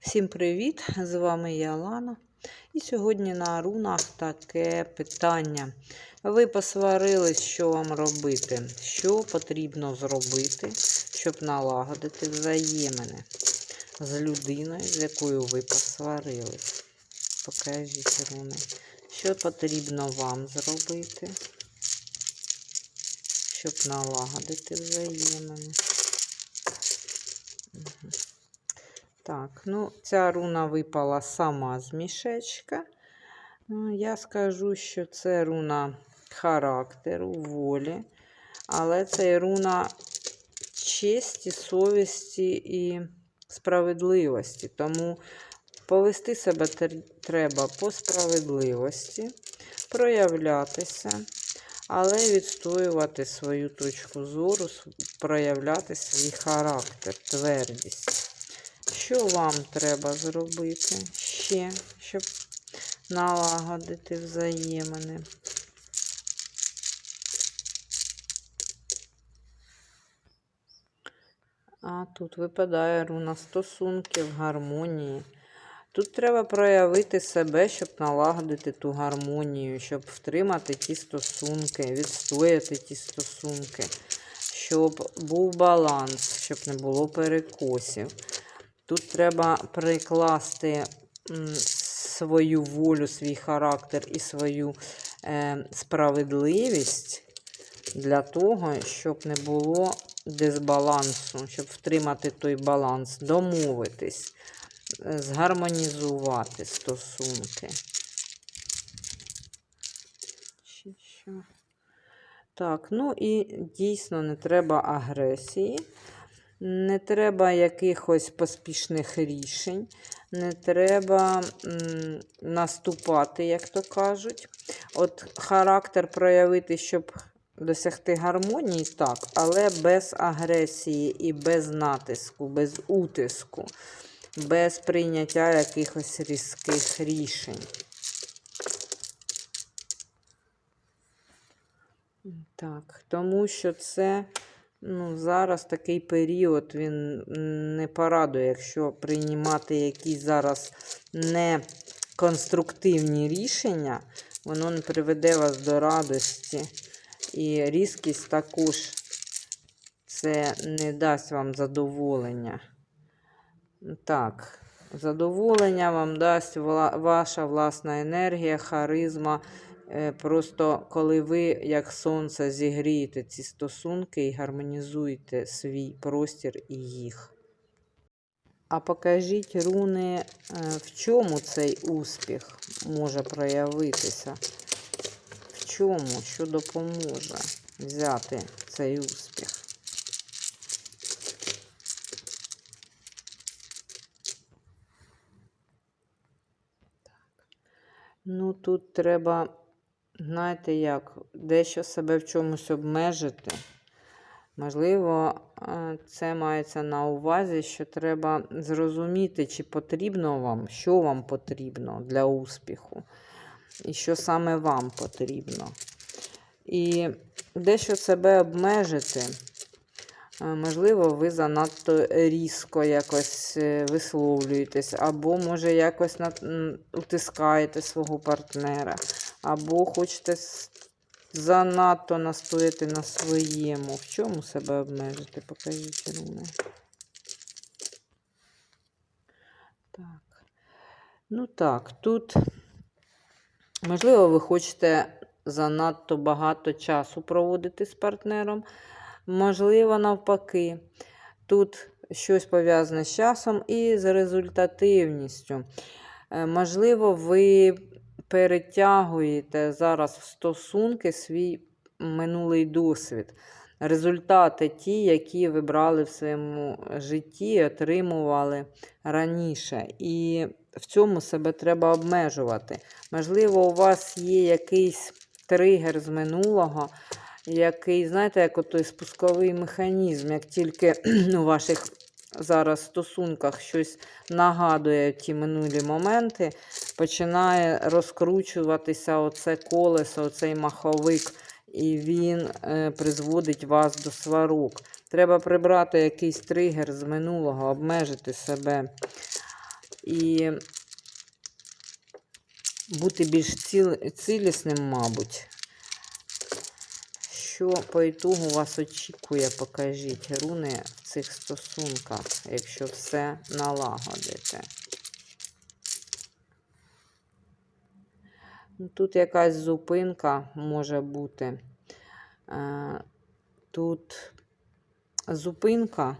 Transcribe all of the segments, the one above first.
Всім привіт! З вами я Лана. І сьогодні на рунах таке питання. Ви посварились, що вам робити? Що потрібно зробити, щоб налагодити взаємини з людиною, з якою ви посварились? Покажіть руни. Що потрібно вам зробити, щоб налагодити взаємини? Угу. Так, ну, ця руна випала сама з мішечка. Ну, Я скажу, що це руна характеру, волі, але це і руна честі, совісті і справедливості. Тому повести себе треба по справедливості, проявлятися, але відстоювати свою точку зору, проявляти свій характер, твердість. Що вам треба зробити ще, щоб налагодити взаємини? А тут випадає руна стосунків, гармонії. Тут треба проявити себе, щоб налагодити ту гармонію, щоб втримати ті стосунки, відстояти ті стосунки, щоб був баланс, щоб не було перекосів. Тут треба прикласти свою волю, свій характер і свою е, справедливість для того, щоб не було дисбалансу, щоб втримати той баланс, домовитись, е, згармонізувати стосунки. Так, ну і дійсно не треба агресії. Не треба якихось поспішних рішень, не треба наступати, як то кажуть. От характер проявити, щоб досягти гармонії, так, але без агресії і без натиску, без утиску, без прийняття якихось різких рішень. Так, тому що це. Ну, Зараз такий період він не порадує, якщо приймати якісь зараз неконструктивні рішення, воно не приведе вас до радості. І різкість також це не дасть вам задоволення. Так, задоволення вам дасть ваша власна енергія, харизма. Е, просто коли ви, як сонце, зігрієте ці стосунки і гармонізуєте свій простір і їх. А покажіть, руни, е, в чому цей успіх може проявитися? В чому, що допоможе взяти цей успіх? Ну, тут треба знаєте як, дещо себе в чомусь обмежити. Можливо, е, це мається на увазі, що треба зрозуміти, чи потрібно вам, що вам потрібно для успіху, і що саме вам потрібно. І дещо себе обмежити. Е, можливо, ви занадто різко якось е, висловлюєтесь, або, може, якось утискаєте свого партнера, або хочете занадто настояти на своєму. В чому себе обмежити? Покажіть руни. Так. Ну так, тут, можливо, ви хочете занадто багато часу проводити з партнером. Можливо, навпаки, тут щось пов'язане з часом і з результативністю. Е, можливо, ви перетягуєте зараз в стосунки свій минулий досвід. Результати ті, які ви брали в своєму житті, отримували раніше. І в цьому себе треба обмежувати. Можливо, у вас є якийсь тригер з минулого, який, знаєте, як той спусковий механізм, як тільки у ваших зараз в стосунках щось нагадує ті минулі моменти, починає розкручуватися оце колесо, оцей маховик, і він е, призводить вас до сварок. Треба прибрати якийсь тригер з минулого, обмежити себе. і бути більш ціл, цілісним, мабуть. Що по ітогу вас очікує, покажіть руни цих стосунках, якщо все налагодите. Ну, Тут якась зупинка може бути. Е, Тут зупинка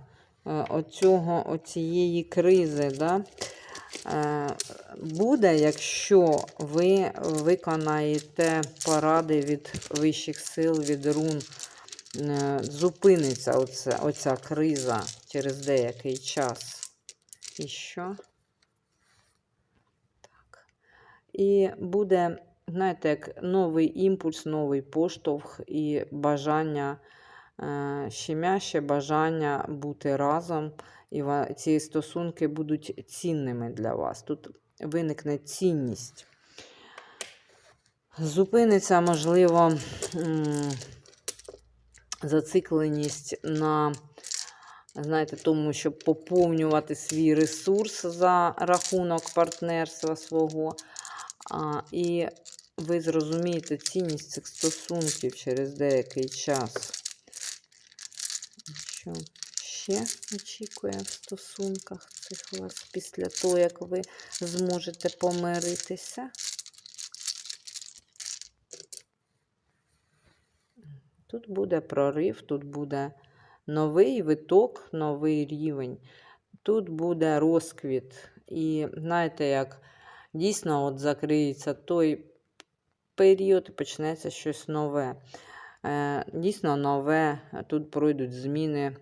е, оцього, оцієї кризи, да, е, буде, якщо ви виконаєте поради від вищих сил, від рун, зупиниться оце, оця криза через деякий час. І що? Так. І буде, знаєте, як новий імпульс, новий поштовх і бажання, е, щемяще бажання бути разом. І ці стосунки будуть цінними для вас. Тут виникне цінність. Зупиниться, можливо, зацикленість на, знаєте, тому, щоб поповнювати свій ресурс за рахунок партнерства свого. А, і ви зрозумієте цінність цих стосунків через деякий час. Що ще очікує в стосунках цих вас після того, як ви зможете помиритися? Тут буде прорив, тут буде новий виток, новий рівень. Тут буде розквіт. І знаєте, як дійсно от закриється той період і почнеться щось нове. Е, Дійсно нове, тут пройдуть зміни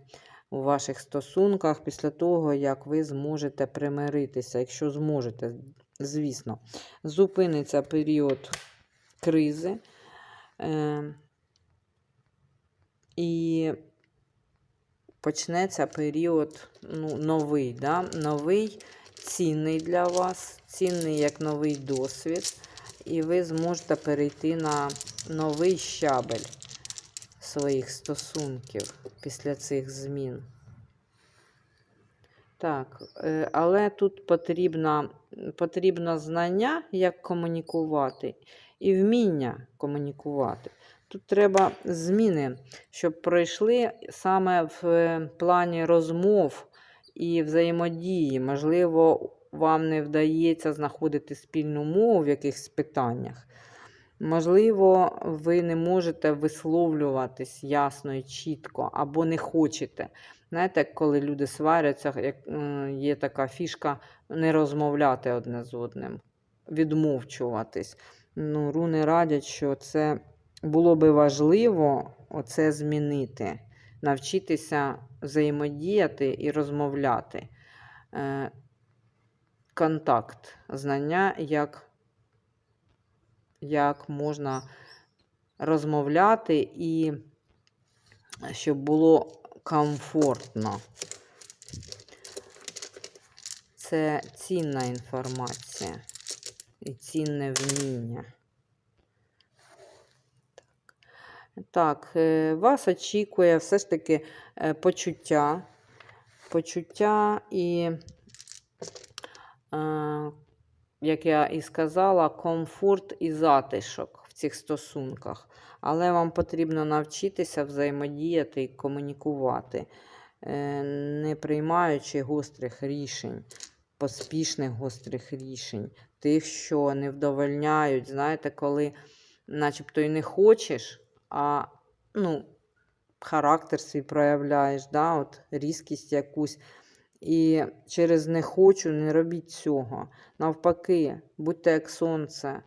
у ваших стосунках після того, як ви зможете примиритися, якщо зможете, звісно, зупиниться період кризи. І почнеться період ну, новий, да? новий, цінний для вас, цінний як новий досвід. І ви зможете перейти на новий щабель своїх стосунків після цих змін. Так, е, але тут потрібно, потрібно знання, як комунікувати, і вміння комунікувати. Тут треба зміни, щоб пройшли саме в е, плані розмов і взаємодії. Можливо, вам не вдається знаходити спільну мову в якихось питаннях. Можливо, ви не можете висловлюватись ясно і чітко, або не хочете. Знаєте, коли люди сваряться, як є така фішка не розмовляти одне з одним, відмовчуватись. Ну, руни радять, що це було би важливо оце змінити, навчитися взаємодіяти і розмовляти. Е, Контакт, знання, як, як можна розмовляти і щоб було комфортно. Це цінна інформація і цінне вміння. Так, е, вас очікує все ж таки е, почуття. Почуття і, е, як я і сказала, комфорт і затишок в цих стосунках. Але вам потрібно навчитися взаємодіяти і комунікувати, не приймаючи гострих рішень, поспішних гострих рішень, тих, що не вдовольняють. Знаєте, коли начебто і не хочеш а ну, характер свій проявляєш, да, от різкість якусь. І через не хочу, не робіть цього. Навпаки, будьте як сонце,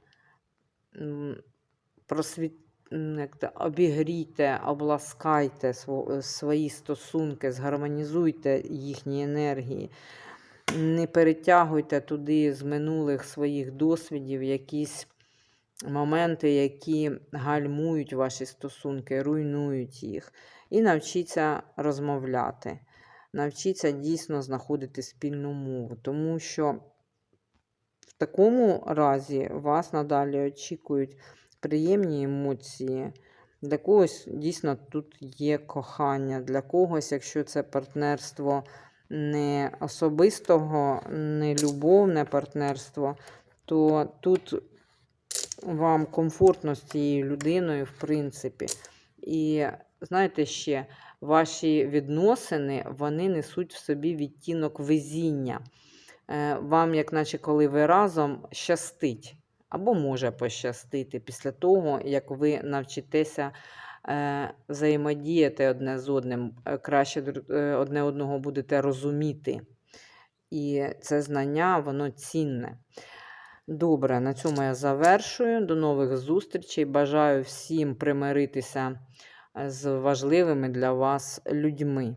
просвіт... обігрійте, обласкайте свої стосунки, згармонізуйте їхні енергії. Не перетягуйте туди з минулих своїх досвідів якісь моменти, які гальмують ваші стосунки, руйнують їх. І навчіться розмовляти. Навчіться дійсно знаходити спільну мову. Тому що в такому разі вас надалі очікують приємні емоції. Для когось дійсно тут є кохання. Для когось, якщо це партнерство не особистого, не любовне партнерство, то тут вам комфортно з цією людиною, в принципі. І знаєте ще, ваші відносини вони несуть в собі відтінок везіння. Е, Вам, як наче коли ви разом, щастить. Або може пощастити після того, як ви навчитеся е, взаємодіяти одне з одним, е, краще одне одного будете розуміти. І це знання, воно цінне. Добре, на цьому я завершую. До нових зустрічей. Бажаю всім примиритися з важливими для вас людьми.